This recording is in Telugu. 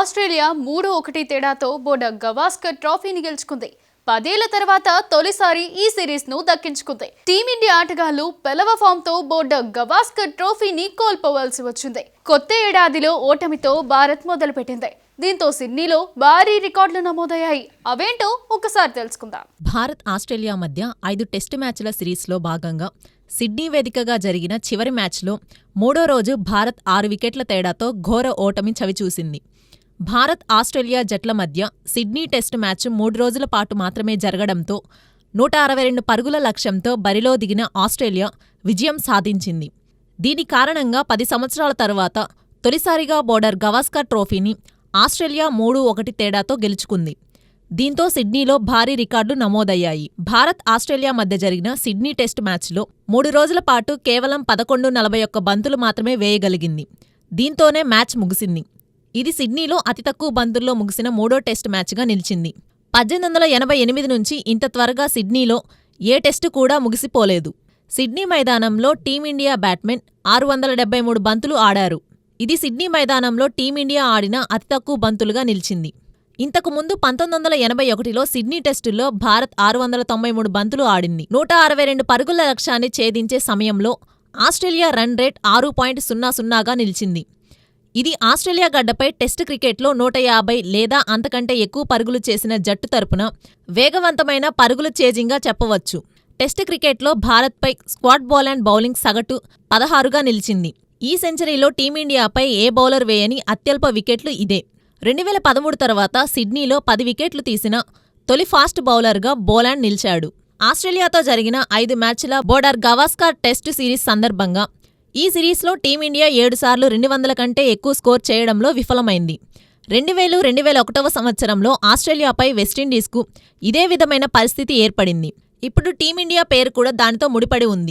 ఆస్ట్రేలియా మూడు ఒకటి తేడాతో బోర్డ గవాస్కర్ ట్రోఫీని గెలుచుకుంది. పదేళ్ళ తర్వాత తొలిసారి ఈ సిరీస్ను దక్కించుకుంది. టీమిండియా ఆటగాళ్ళు పెలవ ఫామ్తో బోర్డ గవాస్కర్ ట్రోఫీని కోల్పోవలసి వచ్చింది. కొత్త ఏడాదిలో ఓటమితో భారత్ మొదలుపెట్టింది. దీంతో సిడ్నీలో భారీ రికార్డులు నమోదయ్యాయి. అవేంటో ఒకసారి తెలుసుకుందాం. భారత్ ఆస్ట్రేలియా మధ్య ఐదు టెస్టు మ్యాచ్ల సిరీస్లో భాగంగా సిడ్నీ వేదికగా జరిగిన చివరి మ్యాచ్లో మూడో రోజు భారత్ ఆరు వికెట్ల తేడాతో ఘోర ఓటమి చవిచూసింది. భారత్ ఆస్ట్రేలియా జట్ల మధ్య సిడ్నీ టెస్టు మ్యాచ్ మూడు రోజుల పాటు మాత్రమే జరగడంతో నూట అరవై రెండు పరుగుల లక్ష్యంతో బరిలో దిగిన ఆస్ట్రేలియా విజయం సాధించింది. దీని కారణంగా పది సంవత్సరాల తరువాత తొలిసారిగా బోర్డర్ గవాస్కర్ ట్రోఫీని ఆస్ట్రేలియా మూడు ఒకటి తేడాతో గెలుచుకుంది. దీంతో సిడ్నీలో భారీ రికార్డులు నమోదయ్యాయి. భారత్ ఆస్ట్రేలియా మధ్య జరిగిన సిడ్నీ టెస్ట్ మ్యాచ్లో మూడు రోజుల పాటు కేవలం పదకొండు నలభై ఒక్క బంతులు మాత్రమే వేయగలిగింది. దీంతోనే మ్యాచ్ ముగిసింది. ఇది సిడ్నీలో అతి తక్కువ బంతుల్లో ముగిసిన మూడో టెస్ట్ మ్యాచ్గా నిలిచింది. పద్దెనిమిది వందల ఎనభై ఎనిమిది నుంచి ఇంత త్వరగా సిడ్నీలో ఏ టెస్టు కూడా ముగిసిపోలేదు. సిడ్నీ మైదానంలో టీమిండియా బ్యాట్మెన్ ఆరు వందల డెబ్బై మూడు బంతులు ఆడారు. ఇది సిడ్నీ మైదానంలో టీమిండియా ఆడిన అతి తక్కువ బంతులుగా నిలిచింది. ఇంతకు ముందు పంతొమ్మిది వందల ఎనభై ఒకటిలో సిడ్నీ టెస్టుల్లో భారత్ ఆరు వందల తొంభై మూడు బంతులు ఆడింది. నూట అరవై రెండు పరుగుల లక్ష్యాన్ని ఛేదించే సమయంలో ఆస్ట్రేలియా రన్ రేట్ ఆరు పాయింట్ సున్నా సున్నాగా నిలిచింది. ఇది ఆస్ట్రేలియా గడ్డపై టెస్ట్ క్రికెట్లో నూట యాభై లేదా అంతకంటే ఎక్కువ పరుగులు చేసిన జట్టు తరపున వేగవంతమైన పరుగుల చేజింగ్గా చెప్పవచ్చు. టెస్ట్ క్రికెట్లో భారత్పై స్క్వాడ్ బాల్ అండ్ బౌలింగ్ సగటు పదహారుగా నిలిచింది. ఈ సెంచరీలో టీమిండియాపై ఏ బౌలర్ వేయని అత్యల్ప వికెట్లు ఇదే. రెండు వేల పదమూడు తర్వాత సిడ్నీలో పది వికెట్లు తీసిన తొలి ఫాస్ట్ బౌలర్గా బోలాండ్ నిలిచాడు. ఆస్ట్రేలియాతో జరిగిన ఐదు మ్యాచ్ల బోర్డర్ గవాస్కర్ టెస్టు సిరీస్ సందర్భంగా ఈ సిరీస్లో టీమిండియా ఏడుసార్లు రెండు వందల కంటే ఎక్కువ స్కోర్ చేయడంలో విఫలమైంది. రెండు వేలు రెండు వేల ఒకటవ సంవత్సరంలో ఆస్ట్రేలియాపై వెస్టిండీస్కు ఇదే విధమైన పరిస్థితి ఏర్పడింది. ఇప్పుడు టీమిండియా పేరు కూడా దానితో ముడిపడి ఉంది.